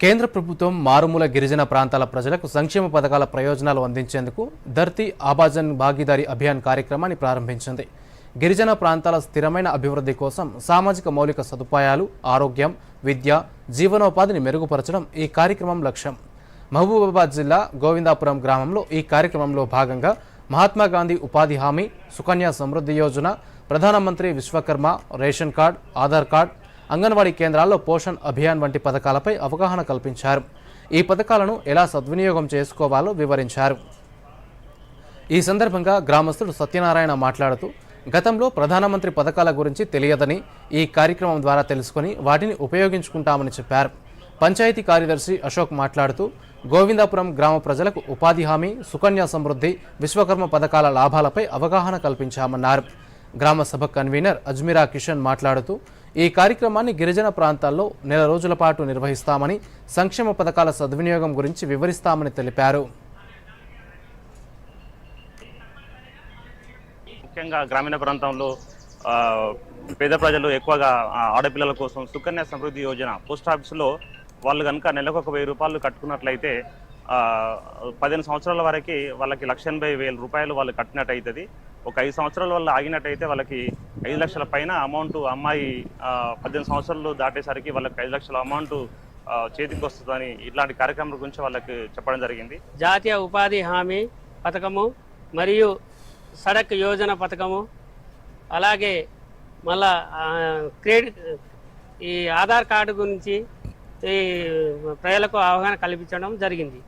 కేంద్ర ప్రభుత్వం మారుమూల గిరిజన ప్రాంతాల ప్రజలకు సంక్షేమ పథకాల ప్రయోజనాలు అందించేందుకు ధర్తీ ఆబాజన్ భాగీదారీ అభియాన్ కార్యక్రమాన్ని ప్రారంభించింది. గిరిజన ప్రాంతాల స్థిరమైన అభివృద్ధి కోసం సామాజిక మౌలిక సదుపాయాలు ఆరోగ్యం విద్య జీవనోపాధిని మెరుగుపరచడం ఈ కార్యక్రమం లక్ష్యం. మహబూబాబాద్ జిల్లా గోవిందాపురం గ్రామంలో ఈ కార్యక్రమంలో భాగంగా మహాత్మా గాంధీ ఉపాధి హామీ Sukanya Samriddhi Yojana Pradhan Mantri Vishwakarma ration card Aadhaar card anganwadi కేంద్రాల్లో పోషణ్ అభియాన్ వంటి పథకాలపై అవగాహన కల్పించారు. ఈ పథకాలను ఎలా సద్వినియోగం చేసుకోవాలో వివరించారు. ఈ సందర్భంగా గ్రామస్తుడు సత్యనారాయణ మాట్లాడుతూ గతంలో ప్రధానమంత్రి పథకాల గురించి తెలియదని ఈ కార్యక్రమం ద్వారా తెలుసుకొని వాటిని ఉపయోగించుకుంటామని చెప్పారు. పంచాయతీ కార్యదర్శి అశోక్ మాట్లాడుతూ గోవిందాపురం గ్రామ ప్రజలకు ఉపాధి హామీ సుకన్య సమృద్ధి విశ్వకర్మ పథకాల లాభాలపై అవగాహన కల్పించామన్నారు. గ్రామ సభ కన్వీనర్ అజ్మీరా కిషన్ మాట్లాడుతూ ఈ కార్యక్రమాన్ని గిరిజన ప్రాంతాల్లో నెల రోజుల పాటు నిర్వహిస్తామని సంక్షేమ పథకాల సద్వినియోగం గురించి వివరిస్తామని తెలిపారు. ముఖ్యంగా గ్రామీణ ప్రాంతంలో పేద ప్రజలు ఎక్కువగా ఆడపిల్లల కోసం సుకన్య సమృద్ధి యోజన పోస్ట్ ఆఫీసులో వాళ్ళు కనుక నెలకు ఒక వెయ్యి రూపాయలు కట్టుకున్నట్లయితే పదిహేను సంవత్సరాల వరకు వాళ్ళకి లక్ష ఎనభై వేల రూపాయలు వాళ్ళు కట్టినట్టు అవుతుంది ఒక ఐదు సంవత్సరాల వల్ల ఆగినట్టయితే వాళ్ళకి ఐదు లక్షల పైన అమౌంట్ అమ్మాయి పద్దెనిమిది సంవత్సరాలు దాటేసరికి వాళ్ళకి ఐదు లక్షల అమౌంట్ చేతికి వస్తుందని ఇట్లాంటి కార్యక్రమం గురించి వాళ్ళకి చెప్పడం జరిగింది. జాతీయ ఉపాధి హామీ పథకము మరియు సడక్ యోజన పథకము అలాగే మళ్ళా క్రెడిట్ ఈ ఆధార్ కార్డు గురించి ఈ ప్రజలకు అవగాహన కల్పించడం జరిగింది.